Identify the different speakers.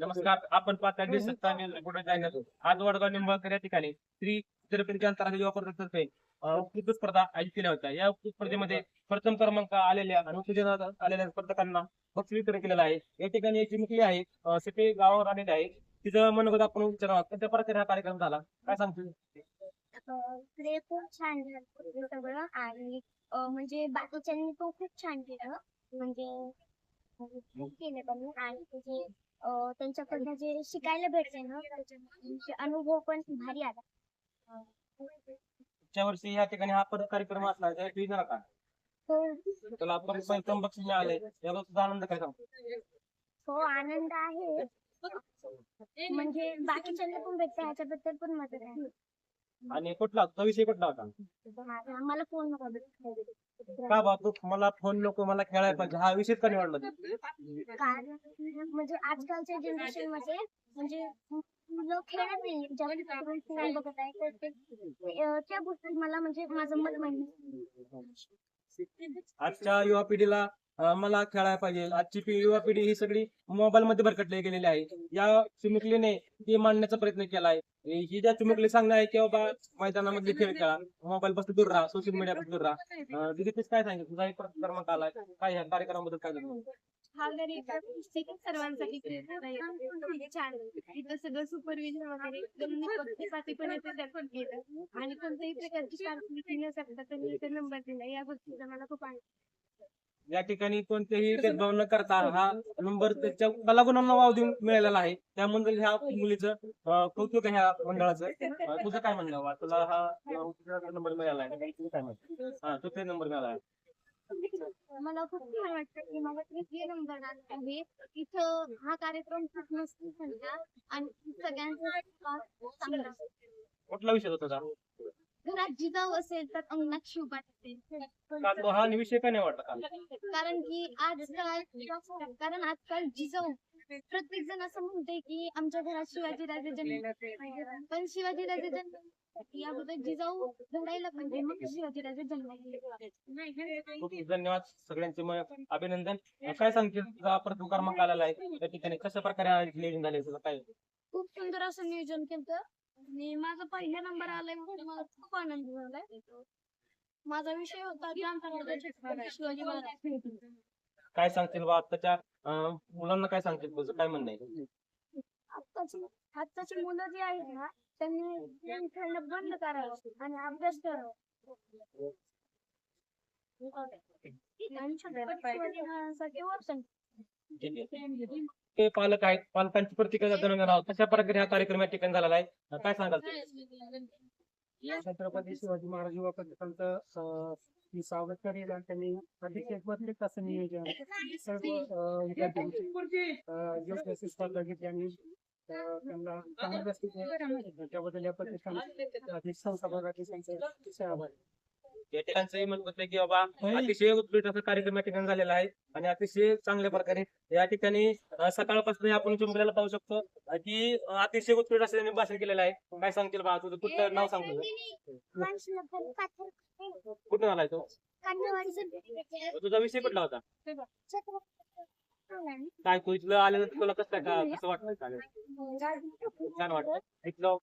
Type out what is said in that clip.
Speaker 1: नमस्कार आपण पाहता न्यूज रिपोर्टर चॅनल आज वडगाव निंबाळकर या ठिकाणी श्री चिरपती आंतरराष्ट्रीय अ, वक्तृत्व स्पर्धा आयोजित केल्या होत्या. या वक्तृत्व स्पर्धेमध्ये प्रथम क्रमांक आलेल्या आणि उत्तेजनात आलेल्या स्पर्धकांना बक्षीस वितरण केलेलं आहे. या ठिकाणी एक चिमुकली आहे सिटी गावावर आलेली आहे. तिचं मनोगत आपण विचारणार कोणत्या प्रकारे हा कार्यक्रम झाला? काय
Speaker 2: इकडे खूप छान झालं. सगळं आणि म्हणजे बाकीच्यांनी तो खूप छान केलं. म्हणजे केले पण आणि अं, त्यांच्याकडनं जे शिकायला भेटले ना त्याचे अनुभव पण भारी आला.
Speaker 1: पुढच्या वर्षी या ठिकाणी हा परत कार्यक्रम असला त्या येणार का?
Speaker 2: तो
Speaker 1: तुला परत प्रथम बक्षीस मिळाले याबद्दल तुझा आनंद काय सांगतो?
Speaker 2: तो आनंद आहे. म्हणजे बाकीच्यांना पण भेटतं ह्याच्याबद्दल पण मदत आहे.
Speaker 1: आणि कुठला? तो विषय कुठला होता?
Speaker 2: मला फोन.
Speaker 1: का बा? तू मला फोन नको मला खेळायला पाहिजे. हा विषय का निवडला
Speaker 2: म्हणजे आजकालच्या जनरेशनमध्ये म्हणजे मुलं खेळत नाही. जास्त करून फोन बघत आहे. तर ते अं, त्या गोष्टी मला म्हणजे माझं मत
Speaker 1: आजच्या युवा पिढीला अं, मला खेळायला पाहिजे. आजची पि- युवा पिढी ही सगळी मोबाईल मध्ये भरकटली गेलेली आहे. या चिमुकलीने ते मांडण्याचा प्रयत्न केलाय. ही ज्या चिमुकली सांगणं आहे की बाबा मैदानामध्ये खेळ खेळा मोबाईल पासून दूर राहा सोशल मीडिया पासून दूर राहा. दिदी तेच काय सांगितलं? तुझा एक क्रमांक आलाय. काय ह्या कार्यक्रमाबद्दल काय झालं?
Speaker 3: हा घरी सर्वांसाठी इथं सगळं सुपरविजन वगैरे एकदम पक्षपाती आणि कोणत्याही प्रकारची कारकिर्दी न करता त्यांनी नंबर दिला. या गोष्टीचा मला खूप आनंद
Speaker 1: या ठिकाणी कोणतेही भेदभाव न करता हा नंबर त्याच्या कलागुणांना वाव देऊन मिळालेला आहे. त्यामुळे ह्या मुलीचं कौतुक आहे ह्या मंडळाचं. तुझं काय म्हणणं बा? तुला हा नंबर मिळाला आहे. तुझं काय म्हणणं हा तुझा नंबर मिळाला आहे.
Speaker 3: मला खूप छान वाटतं की मला तृतीय नंबर आला आहे इथं हा कार्यक्रम खूप मस्त झाला आणि सगळ्यांचा
Speaker 1: कुठला विषय होता?
Speaker 3: घरात जिजाऊ असेल तर अंगणात शोभा येते
Speaker 1: का तो हा विषय का नाही वाटला का
Speaker 3: कारण की आजकाल कारण आजकाल जिजाऊ प्रत्येक जण असं म्हणते की आमच्या घरात शिवाजी राजे जन्म पण शिवाजी राजे जन्म याबद्दल जिजाऊ घडायला पाहिजे मग शिवाजी राजे जन्माला
Speaker 1: खूप धन्यवाद सगळ्यांचे म- अभिनंदन. काय सांगतील तुझा प्रथम क्रमांक आलेला आहे. त्या ठिकाणी कशा प्रकारे नियोजन झाले? तुझं काय?
Speaker 3: खूप सुंदर असं नियोजन केलं आणि माझा पहिला नंबर आलाय म्हणून मला खूप आनंद झालाय. माझा विषय होता छत्रपती शिवाजी महाराज.
Speaker 1: काय सांगतील बा आताच्या मुलांना काय सांगतील तुझं? काय म्हणणं आहे?
Speaker 3: आत्ताची आत्ताची मुलं जी आहेत ना त्यांनी गेम खेळणं बंद करावं आणि अभ्यास करावा. आणि छत्रपती शिवाजी महाराजांसाठी वर्तन
Speaker 1: ते पालक आहेत. पालकांची प्रतिक्रिया जाणून घेणार आहोत. कशा प्रकारे हा कार्यक्रम या ठिकाणी झालेला आहे? काय सांगाल?
Speaker 4: छत्रपती शिवाजी महाराज युवा पथकांचं अं, त्यांनी प्रत्येक असं नियोजन सर्व अं, योग्य स्पर्धा घेतली आणि त्यांना चांगल्या त्याबद्दल या पथकाने अधिक त्यांचे आभार
Speaker 1: या ठिकाणचं म्हणत होते की बाबा अतिशय उत्कृष्ट असा कार्यक्रम या ठिकाणी झालेला आहे आणि अतिशय चांगल्या प्रकारे या ठिकाणी सकाळपासून आपण चिमुकल्याला पाहू शकतो. की अतिशय उत्कृष्ट असं त्यांनी भाषण केलेलं आहे. काय सांगतील बा तुझं कुठलं नाव सांग तुझं
Speaker 2: माणसाला पण पाथर
Speaker 1: कुठून आलाय तो? तुझा विषय कुठला होता? काय तू इथलं आलेलं तुला कसं काय कसं वाटलं छान वाटलं. इथलं